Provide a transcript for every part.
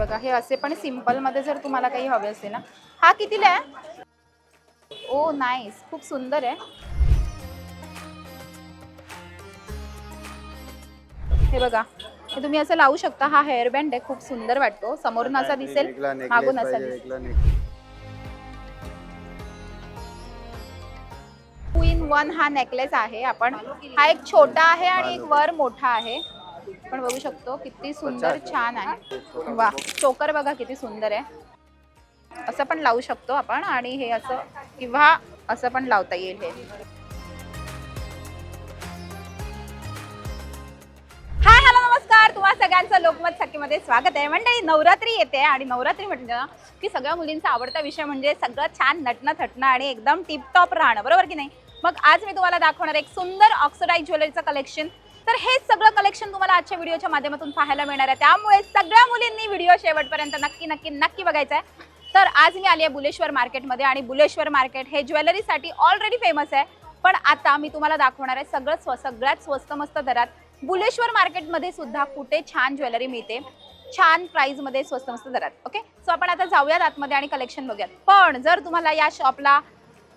बघा हे असे पण सिंपलमध्ये जर तुम्हाला काही हवे असेल ना. हा कितीला आहे? ओ नाईस खूप सुंदर आहे. हे बघा हे तुम्ही असं लावू शकता. हा हेअर बँड आहे खूप सुंदर वाटतो. समोरून असा दिसेल मागून असा दिसेल. टू इन वन हा नेकलेस आहे. आपण हा एक छोटा आहे आणि एक वर मोठा आहे. आपण बघू शकतो किती सुंदर छान आहे. वा चोकर बघा किती सुंदर आहे. असं पण लावू शकतो आपण आणि हे असं किंवा असं पण लावता येईल हे. हाय हॅलो नमस्कार. तुम्हा सगळ्यांचं लोकमत सखीमध्ये स्वागत आहे. मंडळी नवरात्री येते आणि नवरात्री म्हटलं ना की सगळ्या मुलींचा आवडता विषय म्हणजे सगळं छान नटणं थटणं आणि एकदम टिपटॉप राहणं. बरोबर की नाही? मग आज मी तुम्हाला दाखवणार एक सुंदर ऑक्सिडाईज ज्वेलरीचं कलेक्शन तर हे सगळं कलेक्शन तुम्हाला आजच्या व्हिडिओच्या माध्यमातून पाहायला मिळणार आहे. त्यामुळे सगळ्या मुलींनी व्हिडिओ शेवटपर्यंत नक्की नक्की नक्की बघायचा आहे. तर आज मी आली आहे बुलेश्वर मार्केटमध्ये आणि बुलेश्वर मार्केट हे ज्वेलरीसाठी ऑलरेडी फेमस आहे. पण आता मी तुम्हाला दाखवणार आहे सगळं स्व सगळ्यात स्वस्त मस्त दरात. बुलेश्वर मार्केटमध्ये सुद्धा कुठे छान ज्वेलरी मिळते? छान प्राईजमध्ये स्वस्त मस्त दरात. ओके सो आपण आता जाऊयात आतमध्ये आणि कलेक्शन बघूयात. पण जर तुम्हाला या शॉपला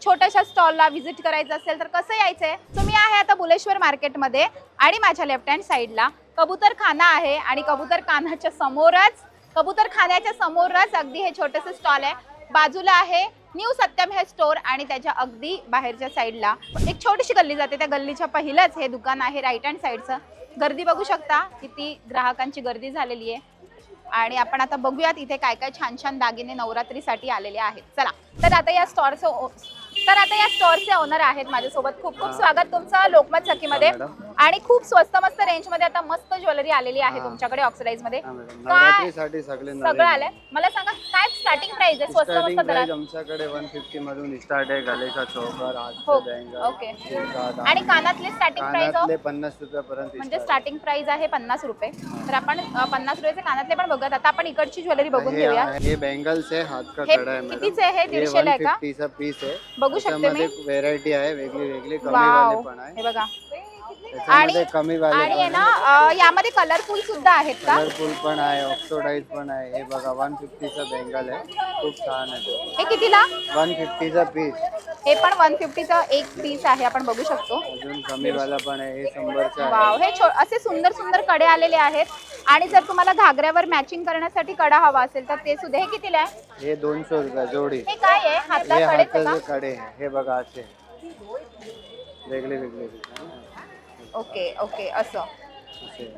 छोट्याशा स्टॉलला व्हिजिट करायचं असेल तर कसं यायचं आहे तुम्ही आहे आता बुलेश्वर मार्केटमध्ये आणि माझ्या लेफ्ट हँड साईडला कबूतर खाना आहे आणि कबूतर खानाच्या समोरच कबूतर खाण्याच्या समोरच अगदी हे छोटंसं स्टॉल आहे. बाजूला आहे न्यू सत्यम हे स्टोर आणि त्याच्या अगदी बाहेरच्या साईडला एक छोटीशी गल्ली जाते. त्या गल्लीच्या पहिलंच हे दुकान आहे राईट हँड साईडचं गर्दी बघू शकता किती ग्राहकांची गर्दी झालेली आहे. आणि आपण आता बघूयात इथे काय काय छान छान दागिने नवरात्रीसाठी आलेले आहेत. चला तर आता या स्टॉरचे तर आता या स्टोअरचे ओनर आहेत माझ्यासोबत. खूप खूप स्वागत तुमचं लोकमत सखीमध्ये. आणि खूप स्वस्त मस्त रेंजमध्ये आता मस्त ज्वेलरी आलेली आहे हा. तुमच्याकडे ऑक्सिडाईजमध्ये हा, मॅडम. काय? नवरात्रीसाठी सगळे सगळं आलंय. मला सांगा काय स्टार्टिंग प्राइस आहे? स्वस्त स्टार्टिंग मस्त प्राइस आमच्याकडे वन फिफ्टी मधून स्टार्ट आहे. गलेचा चौकर हो, हातचं ओके. आणि कानातले स्टार्टिंग प्राइस कानातले पन्नास रुपयापर्यंत म्हणजे start स्टार्टिंग प्राइस आहे पन्नास रुपये. तर आपण अ, पन्नास रुपयाचे कानातले पण बघूयात आता आपण इकडची ज्वेलरी बघून हे घेऊया. आहे- हे बँगल्स आहे हात का हे कडा आहे मॅडम. कितीचे आहे? हे दीडशेला आहे का? चा पीस आहे. बघू शकते मी. व्हेरायटी आहे वेगळी वेगळी कमी वाव. वाले पण आहे. हे बघा. त्याच्यामध्ये कमी वाले आणि आहे ना अ, यामध्ये कलरफुल सुद्धा आहेत का? कलरफुल पण आहे ऑक्सोडाईज पण आहे. हे बघा वन फिफ्टीचा बँगल आहे. खूप छान आहे तो. हे कितीला? वन फिफ्टीचा पीस हे पण वन फिफ्टीचा एक पीस आहे आपण बघू शकतो. अजून कमी वाला पण आहे हे शंभरचा वाव आहे हे छो- असे सुंदर सुंदरकडे आलेले आहेत. आणि जर तुम्हाला घागऱ्यावर मॅचिंग करण्यासाठी कडा हवा असेल तर ते सुद्धा हे कितीला आहे? हे दोनशे रुपये जोडी. हे काय आहे? हातला हे कडेच आहे हाताचे का? कडे आहे. हे बघा असे. वेगळे वेगळे. ओके ओके असं.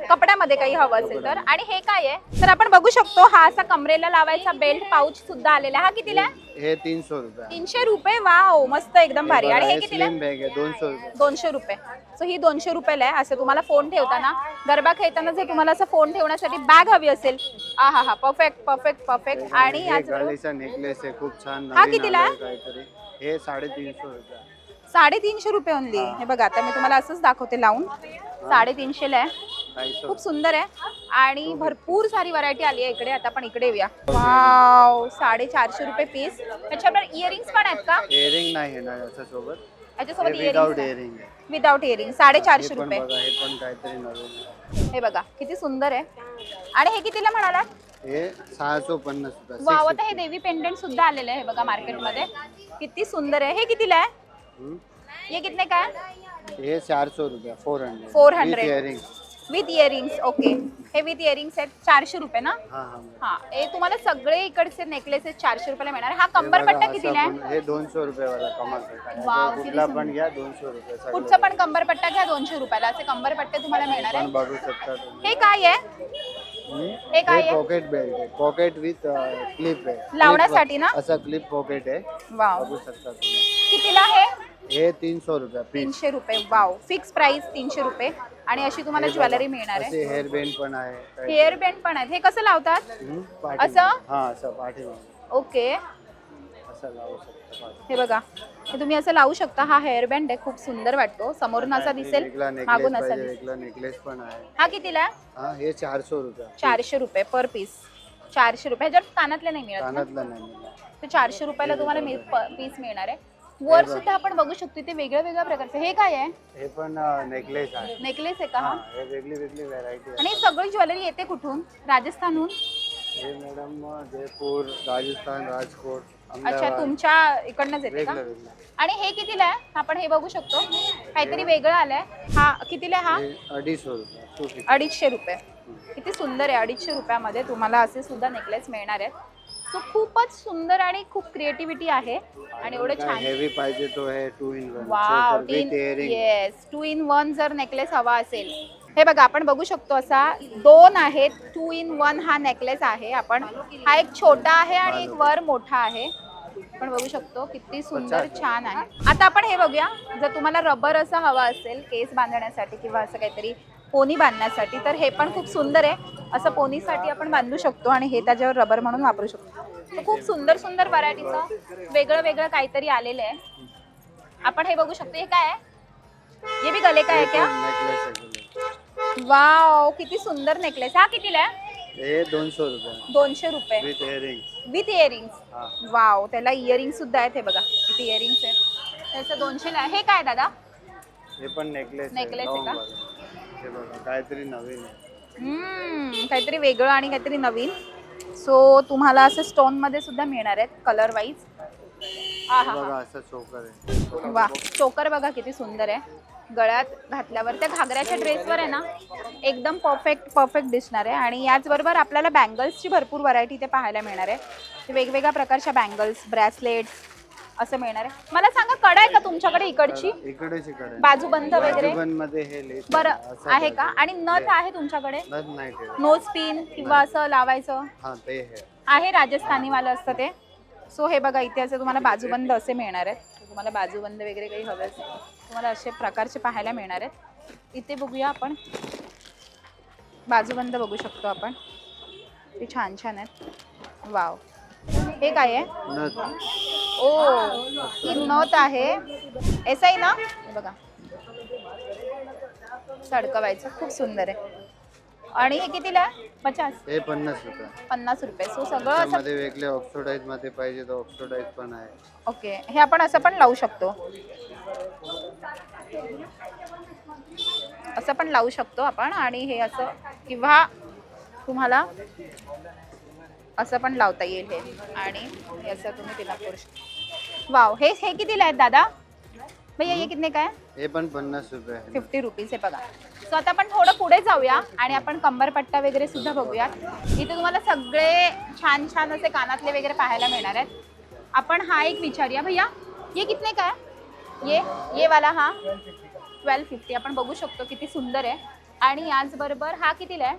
कपड्यामध्ये काही हवं असेल तर. आणि हे काय आहे? तर आपण बघू शकतो हा असा कमरेला लावायचा बेल्ट पाऊच सुद्धा आलेला आहे. हा कितीला आहे? हे तीनशे रुपये. तीनशे रुपये? वाव मस्त एकदम भारी. आणि हे कितीला आहे? स्लिम बॅग आहे दोनशे रुपये. दोनशे रुपये. सो ही दोनशे रुपयाला आहे. असं तुम्हाला फोन ठेवताना गरबा खेळताना जर तुम्हाला असं फोन ठेवण्यासाठी बॅग हवी असेल. हा हा हा परफेक्ट परफेक्ट परफेक्ट आणि हे याच नेकलेस आहे. खूप छान हा नवीन कितीला आलाय काहीतरी. हे साडेतीनशे रुपये. साडेतीनशे रुपये ओनली हे. बघा आता मी तुम्हाला असंच दाखवते लावून. साडेतीनशेला आहे. खूप सुंदर आहे. आणि भरपूर सारी व्हरायटी आली आहे इकडे. आता आपण इकडे येऊया. वाव साडेचारशे रुपये पीस त्याच्यावर इयरिंग्स पण आहेत का? इयरिंग नाही आहे ना याच्यासोबत. याच्यासोबत हे विदाउट इयरिंग विदाउट इयरिंग हे साडेचारशे रुपये. बघा हे पण काहीतरी नवीन आहे. हे बघा किती सुंदर आहे. आणि हे कितीला म्हणाला हे सहाशे पन्नास रुपये. वाव आता हे देवी पेंडंट सुद्धा आलेलं आहे बघा मार्केटमध्ये किती सुंदर आहे. हे कितीला आहे? हे कितने काय हे? चारशे रुपये four hundred 400. Earring with earrings okay हे विथ इयरिंग्स आहेत चारशे रुपये ना? हा हा तुम्हाला सगळे इकडचे नेकलेसेस चारशे रुपयाला मिळणार. हा हे कंबरपट्टा कितीला आहे? हे दोनशे रुपये वाला. वाव, किती सुंदर. पण घ्या दोनशे रुपये सगळं. पुढचा पण कंबरपट्टा घ्या दोनशे रुपयाला. असे कंबरपट्टे तुम्हाला मिळणार पण आहे बघू शकता तुम्ही. हे काय आहे? हम्म. हे काय आहे? पॉकेट बेल्ट आहे. पॉकेट विथ क्लिप आहे. लावण्यासाठी ना? असं क्लिप पॉकेट आहे. वाव. बघू शकता तुम्ही. कितीला आहे? हे तीनशे रुपये तीनशे रुपये. वाव फिक्स प्राइस तीनशे रुपये. आणि अशी तुम्हाला ज्वेलरी मिळणार आहे. हेअर बेंड पण आहे हेअर बँड पण आहेत. हे कसं लावतात? असं? हा ओके असं लावू शकता पाठी. हे बघा. हे तुम्ही असं लावू शकता. हा हेअर बँड आहे. खूप सुंदर वाटतो. समोरून असा दिसेल. वेगळा नेकलेस मागून असा पाहिजे दिसेल. वेगळा नेकलेस पण आहे. हा कितीला आहे? हा हे चारशे रुपये. चारशे रुपये पर पीस चारशे रुपये. ह्याच्यात कानातले नाही मिळत ना? कानातला नाही. तर चारशे रुपयाला तुम्हाला पीस मिळणार आहे. वर सुद्धा आपण बघू शकतो ते वेगळ्या वेगळ्या प्रकारचे. हे काय आहे? हे पण नेकलेस आहे. नेकलेस आहे का हा? हा वेगळी वेगळी व्हरायटी आहे. आणि ही सगळी ज्वेलरी येते कुठून? राजस्थानहून? हे मॅडम जयपूर राजस्थान राजकोट अच्छा अहमदाबाद. तुमच्या इकडनंच येते का? वेगळं वेगळं. आणि हे कितीला आहे? आपण हे बघू शकतो. काहीतरी वेगळं आलंय. हा कितीला आहे हा? हे अडीचशे रुपये अडीचशे रुपये. किती सुंदर आहे अडीचशे रुपयामध्ये तुम्हाला असे सुद्धा नेकलेस मिळणार आहेत. सो खूपच सुंदर आणि खूप क्रिएटिव्हिटी आहे. आणि एवढं छान हेवी पाहिजे तो है two in one wow earring yes two in one जर नेकलेस हवा असेल. हे बघा आपण बघू शकतो असा दोन आहेत टू इन वन हा नेकलेस आहे. आपण हा एक छोटा आहे आणि एक वर मोठा आहे. आपण बघू शकतो किती सुंदर छान आहे. आता आपण हे बघूया जर तुम्हाला रबर असं हवा असेल केस बांधण्यासाठी किंवा असं काहीतरी पोनी बांधण्यासाठी तर हे पण खूप सुंदर आहे. असं पोनीसाठी आपण बांधू शकतो आणि हे त्याच्यावर रबर म्हणून वापरू शकतो. खूप सुंदर सुंदर व्हरायटीचं वेगळं वेगळं काहीतरी आलेलं आहे. आपण हे बघू शकतो. हे काय आहे? ये भी गले का है क्या नेकलेस आहे वाव किती सुंदर नेकलेस हा कितीला आहे? हे दोनशे रुपये. दोनशे रुपये. विथ इयरिंग विथ हा. वाव त्याला इयरिंग सुद्धा आहेत हे बघा. किती इयरिंग्स आहेत. त्याचं दोनशेला आहे. हे काय दादा? हे पण नेकलेस Necklace आहे का? हे काहीतरी नवीन काहीतरी वेगळं आणि काहीतरी नवीन. सो तुम्हाला असं स्टोनमध्ये सुद्धा मिळणार आहेत कलर वाईज हा हे हा. असं चोकर आहे. वा चोकर बघा किती सुंदर आहे. गळ्यात घातल्यावर त्या घागऱ्याच्या ड्रेसवर आहे ना एकदम परफेक्ट परफेक्ट दिसणार आहे. आणि याचबरोबर आपल्याला बँगल्सची भरपूर व्हरायटी इथे पाहायला मिळणार आहे. वेगवेगळ्या प्रकारच्या बँगल्स ब्रॅसलेट्स असं मिळणार आहे. मला सांगा कडा आहे का तुमच्याकडे इकडची? इकडेच इकडे बाजूबंद वगैरे? बाजूबंदमध्ये हे लेस बरं आहे का? आणि नथ आहे तुमच्याकडे? नाही ठेवत. नोज पिन किंवा असं लावायचं? हा ते आहे आहे राजस्थानी वालं असतं ते. सो हे बघा इथे असे तुम्हाला बाजूबंद असे मिळणार आहेत. तुम्हाला बाजूबंद वगैरे काही हवे असेल तुम्हाला असे प्रकारचे पाहायला मिळणार आहेत. इथे बघूया आपण. बाजूबंद बघू शकतो आपण. ते छान छान आहेत. वाव हे काय आहे? नथ. ओ ही नथ आहे. एस आहे ना? बघा. सडकवायचं. खूप सुंदर आहे. आणि हे कितीला? पचास? हे पन्नास रुपये. पन्नास रुपये. सो सगळं असं त्यामध्ये वेगळे ऑक्सोडाईजमध्ये पाहिजे तर ऑक्सोडाईज पण आहे. ओके हे आपण असं पण लावू शकतो. असं पण लावू शकतो आपण. आणि हे असं किंवा तुम्हाला असं पण लावता येईल हे. आणि हे असं तुम्ही तिला करू शकता. वाव हे हे कितीला आहेत दादा? भैया हे कितने काय? हे पण पन्नास रुपये आहे. फिफ्टी रुपीज हे बघा. सो आता आपण थोडं पुढे जाऊया आणि आपण कंबरपट्टा वगैरे सुद्धा बघूया इथे तुम्हाला सगळे छान छान असे कानातले वगैरे पाहायला मिळणार आहेत. आपण हा एक विचारूया. भैया ये कितने का है ये ये वाला हा. ट्वेल्व फिफ्टी आपण बघू शकतो किती सुंदर आहे. आणि याचबरोबर हा कितीला आहे?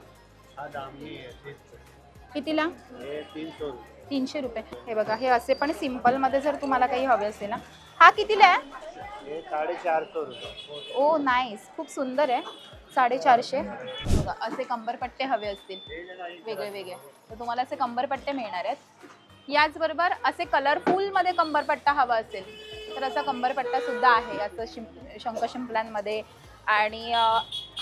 कितीला? तीनशे रुपये. हे बघा हे असे पण सिम्पलमध्ये जर तुम्हाला काही हवे असेल ना. हा कितीला आहे? ओ नाईस खूप सुंदर आहे. साडेचारशे. बघा असे कंबरपट्टे हवे असतील. वेगळे वेगळे. तर तुम्हाला असे कंबरपट्टे मिळणार आहेत. याचबरोबर असे कलरफुलमध्ये कंबरपट्टा हवा असेल तर असा कंबरपट्टा सुद्धा आहे. असं शिं शंख शिंपलांमध्ये आणि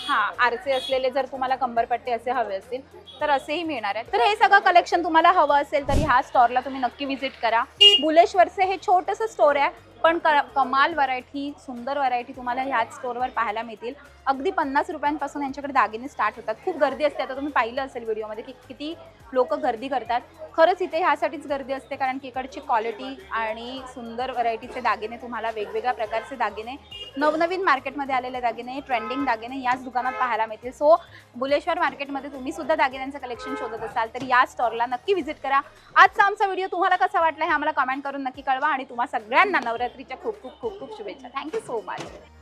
हा आरसे असलेले जर तुम्हाला कंबरपट्टे असे हवे असतील तर असेही मिळणार आहेत. तर हे सगळं कलेक्शन तुम्हाला हवं असेल तरी ह्या स्टोअरला तुम्ही नक्की व्हिजिट करा. बुलेश्वरचे हे छोटंसं स्टोर आहे. पण क कमाल व्हरायटी सुंदर व्हरायटी तुम्हाला ह्याच स्टोअरवर पाहायला मिळतील. अगदी पन्नास रुपयांपासून यांच्याकडे दागिने स्टार्ट होतात. खूप गर्दी असते. आता तुम्ही पाहिलं असेल व्हिडिओमध्ये की किती लोक गर्दी करतात. खरंच इथे ह्यासाठीच गर्दी असते कारण की इकडची क्वालिटी आणि सुंदर व्हरायटीचे दागिने तुम्हाला वेगवेगळ्या प्रकारचे दागिने नवनवीन मार्केटमध्ये आलेले दागिने ट्रेंडिंग दागिने याच दुकानात पाहायला मिळतील. सो बुलेश्वर मार्केटमध्ये तुम्ही सुद्धा दागिन्यांचं कलेक्शन शोधत असाल तर या स्टॉरला नक्की व्हिजिट करा. आजचा आमचा व्हिडिओ तुम्हाला कसा वाटला हे आम्हाला कमेंट करून नक्की कळवा आणि तुम्हाला सगळ्यांना नवरात्रीच्या खूप खूप खूप खूप शुभेच्छा. Thank you so much